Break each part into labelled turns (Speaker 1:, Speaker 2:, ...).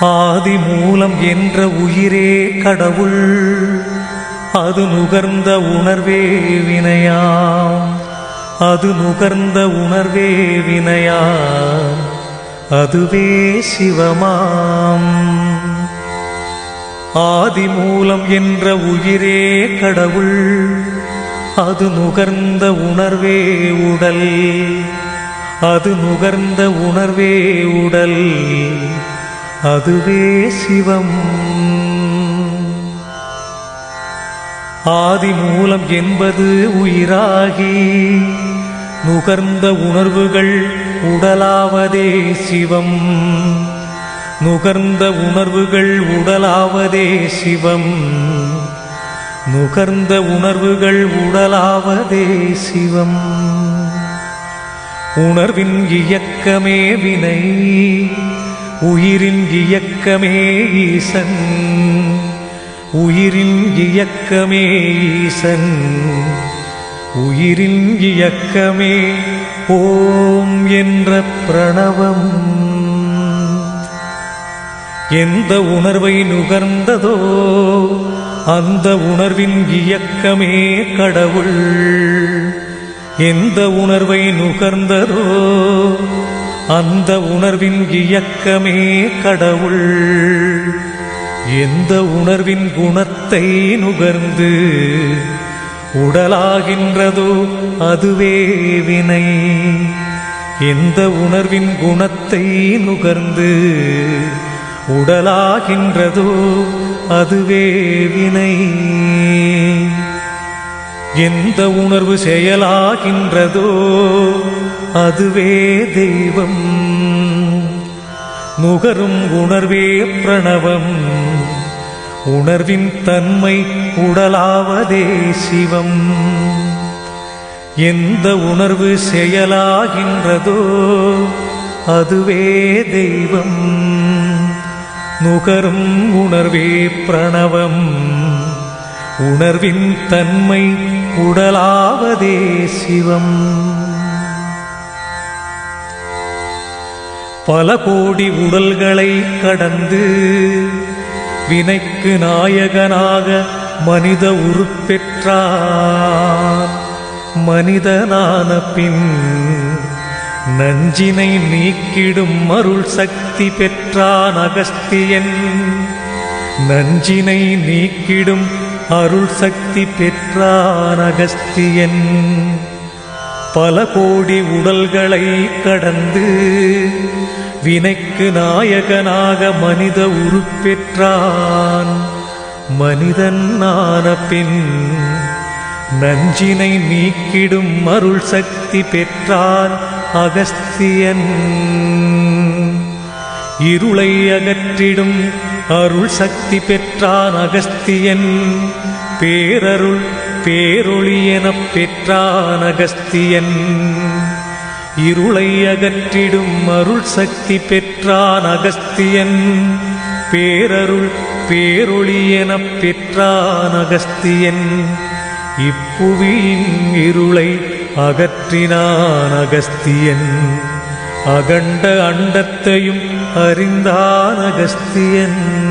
Speaker 1: ஆதி மூலம் என்ற உயிரே கடவுள் அது நுகர்ந்த உணர்வே வினையாம். அது நுகர்ந்த உணர்வே வினையாம். அதுவே சிவமாம். ஆதி மூலம் என்ற உயிரே கடவுள் அது நுகர்ந்த உணர்வே உடல். அது நுகர்ந்த உணர்வே உடல். அதுவே சிவம். ஆதி மூலம் என்பது உயிராகி நுகர்ந்த உணர்வுகள் உடலாவதே சிவம். நுகர்ந்த உணர்வுகள் உடலாவதே சிவம். நுகர்ந்த உணர்வுகள் உடலாவதே சிவம். உணர்வின் இயக்கமே வினை. உயிரின் இயக்கமே ஈசன். உயிரின் இயக்கமே ஈசன். உயிரின் இயக்கமே ஓம் என்ற பிரணவம். எந்த உணர்வை நுகர்ந்ததோ அந்த உணர்வின் இயக்கமே கடவுள். எந்த உணர்வை நுகர்ந்ததோ அந்த உணர்வின் இயக்கமே கடவுள். எந்த உணர்வின் குணத்தை நுகர்ந்து உடலாகின்றதோ அதுவே வினை. எந்த உணர்வின் குணத்தை நுகர்ந்து உடலாகின்றதோ அதுவே வினை. எந்த உணர்வு செயலாகின்றதோ அதுவே தெய்வம். நுகரும் உணர்வே பிரணவம் உணர்வின் தன்மை உடலாவதே சிவம். எந்த உணர்வு செயலாகின்றதோ அதுவே தெய்வம். நுகரும் உணர்வே பிரணவம் உணர்வின் தன்மை உடலாவதே சிவம். பல கோடி உடல்களை கடந்து வினைக்கு நாயகனாக மனித உருப்பெற்றார் மனிதனான பின் நஞ்சினை நீக்கிடும் அருள் சக்தி பெற்றான் அகஸ்தியன். நஞ்சினை நீக்கிடும் அருள் சக்தி பெற்றான் அகஸ்தியன். பல கோடி உடல்களை கடந்து வினைக்கு நாயகனாக மனித உருப்பெற்றான் மனிதன் ஆன பின் நஞ்சினை நீக்கிடும் அருள் சக்தி பெற்றான் அகஸ்தியன். இருளை அகற்றிடும் அருள் சக்தி பெற்றான் அகஸ்தியன். பேரருள் பேரொளி எனப் பெற்றான் அகஸ்தியன். இருளை அகற்றிடும் அருள் சக்தி பெற்றான் அகஸ்தியன். பேரருள் பேரொளி எனப் பெற்றான் அகஸ்தியன். இப்புவியின் இருளை அகற்றினான் அகஸ்தியன். அகண்ட அண்டத்தையும் அறிந்தான் அகஸ்தியன்.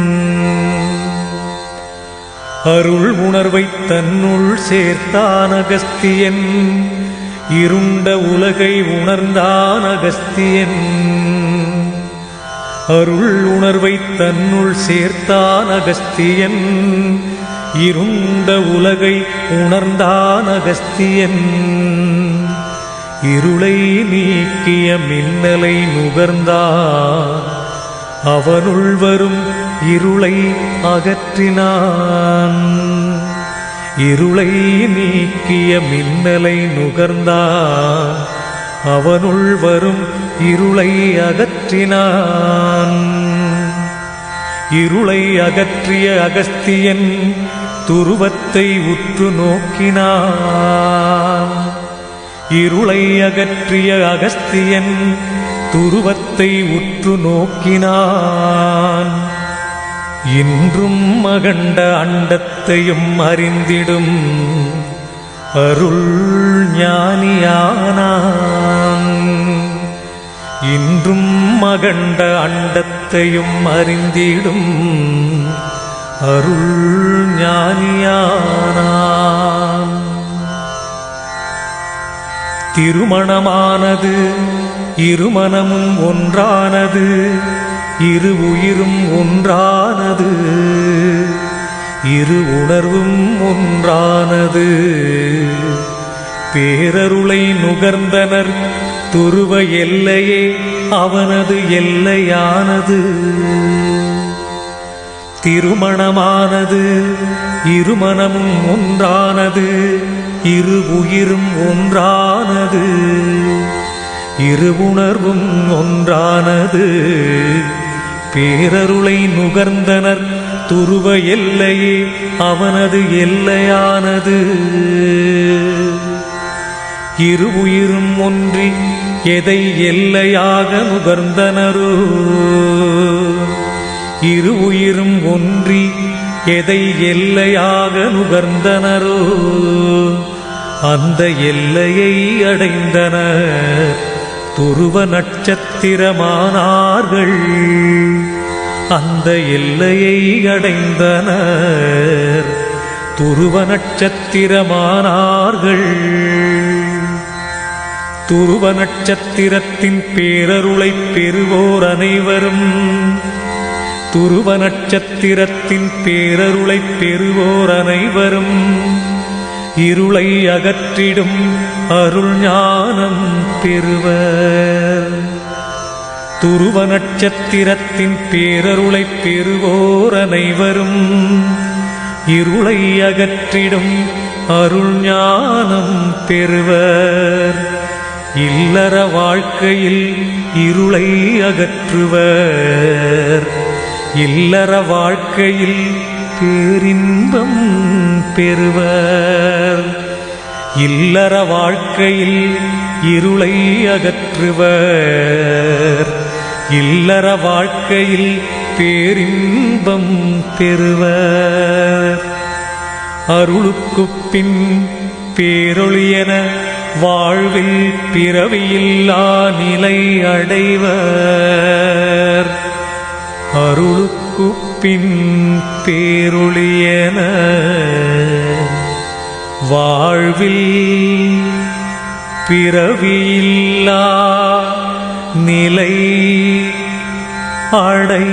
Speaker 1: அருள் உணர்வை தன்னுள் சேர்த்தான் அகஸ்தியன். இருண்ட உலகை உணர்ந்தான் அகஸ்தியன். அருள் உணர்வை தன்னுள் சேர்த்தான் அகஸ்தியன். இருண்ட உலகை உணர்ந்தான் அகஸ்தியன். இருளை நீக்கிய மின்னலை நுகர்ந்தான் அவனுள் வரும் இருளை அகற்றினான். இருளை நீக்கிய மின்னலை நுகர்ந்தான். அவனுள் வரும் இருளை அகற்றினான். இருளை அகற்றிய அகஸ்தியன் துருவத்தை உற்று நோக்கினான். இருளை அகற்றிய அகஸ்தியன் துருவத்தை உற்று நோக்கினான். இன்றும் மகண்ட அண்டத்தையும் அறிந்திடும் அருள் ஞானியானான். இன்றும் மகண்ட அண்டத்தையும் அறிந்திடும் அருள் ஞானியானான். திருமணமானது இருமனமும் ஒன்றானது இரு உயிரும் ஒன்றானது இரு உணர்வும் ஒன்றானது. பேரருளை நுகர்ந்தனர் துருவ எல்லையே அவனது எல்லையானது. திருமணமானது இருமணமும் ஒன்றானது இரு உயிரும் ஒன்றானது. இரு உணர்வும் ஒன்றானது. பேரருளை நுகர்ந்தனர் துருவ எல்லையே அவனது எல்லையானது. இரு உயிரும் ஒன்றி எதை எல்லையாக நுகர்ந்தனரோ. இரு உயிரும் ஒன்றி எதை எல்லையாக நுகர்ந்தனரோ. அந்த எல்லையை அடைந்தனர். துருவ நட்சத்திரமானார்கள். அந்த எல்லையை அடைந்தனர். துருவ நட்சத்திரமானார்கள். துருவ நட்சத்திரத்தின் பேரருளை பெறுவோர் அனைவரும். துருவ நட்சத்திரத்தின் பேரருளை பெறுவோர் அனைவரும். இருளை அகற்றிடும் அருள் ஞானம் பெறுவர். துருவ நட்சத்திரத்தின் பேரருளை பெறுவோர் அனைவரும் இருளை அகற்றிடும் அருள் ஞானம் பெறுவர். இல்லற வாழ்க்கையில் இருளை அகற்றுவர். இல்லற வாழ்க்கையில் பேரின்பம் பெறுவர். இல்லற வாழ்க்கையில் இருளை அகற்றுவர். இல்லற வாழ்க்கையில் பேரின்பம் பெறுவர். அருளுக்கு பின் பேரொழியன வாழ்வில் பிறவியில்லா நிலை அடைவர். அருளுக்கு பின் பேரொளியென வாழ்வில் பிறவியில்லா நிலை அடைவர்